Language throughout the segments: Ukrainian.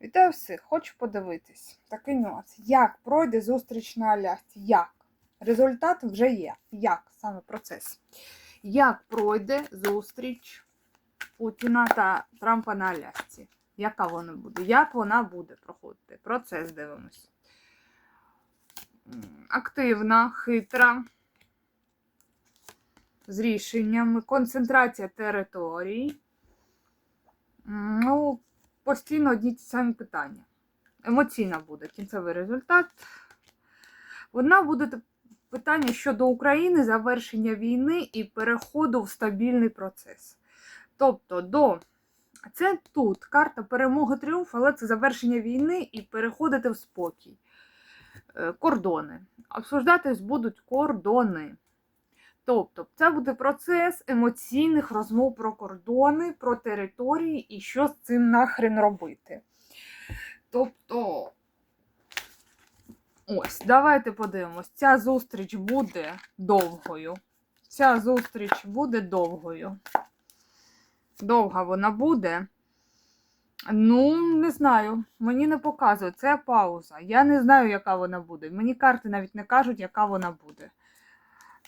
Вітаю всіх, хочу подивитись. Такий нюанс. Як пройде зустріч на Алясці? Як? Результат вже є. Як? Саме процес. Як пройде зустріч Путіна та Трампа на Алясці? Яка вона буде? Як вона буде проходити? Процес дивимось. Активна, хитра, з рішеннями, концентрація територій. Постійно одні ті самі питання. Емоційна буде кінцевий результат. Вона буде питання щодо України, завершення війни і переходу в стабільний процес. Тобто, до це тут карта перемоги тріумф, але це завершення війни і переходити в спокій. Е, Кордони. Обсуждатись будуть кордони. Тобто, це буде процес емоційних розмов про кордони, про території і що з цим нахрен робити. Тобто, ось, давайте подивимось. Ця зустріч буде довгою. Ця зустріч буде довгою. Довга вона буде. Ну, не знаю. Мені не показує. Це пауза. Я не знаю, яка вона буде. Мені карти навіть не кажуть, яка вона буде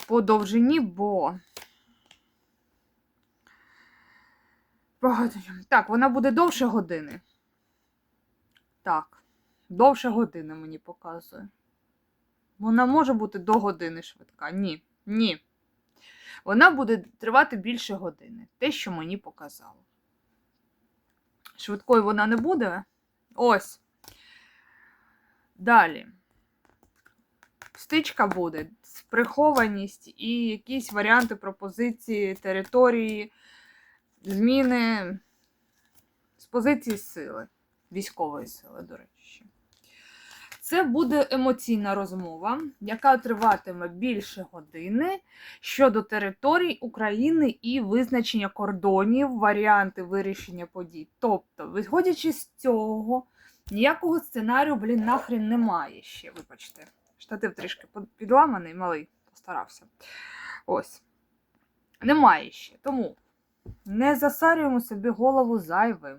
по довжині, бо. Так, вона буде довше години. Так, довше години мені показує. Вона може бути до години швидка. Ні. Ні. Вона буде тривати більше години. Те, що мені показало. Швидкою вона не буде. Ось. Далі стичка буде, прихованість і якісь варіанти пропозиції території, зміни з позиції сили, військової сили, до речі. Це буде емоційна розмова, яка триватиме більше години щодо територій України і визначення кордонів, варіанти вирішення подій. Тобто, виходячи з цього, ніякого сценарію, блін, нахрен немає ще, вибачте. Штатив трішки підламаний, малий, постарався. Ось. Немає ще. Тому не засарюємо собі голову зайвим.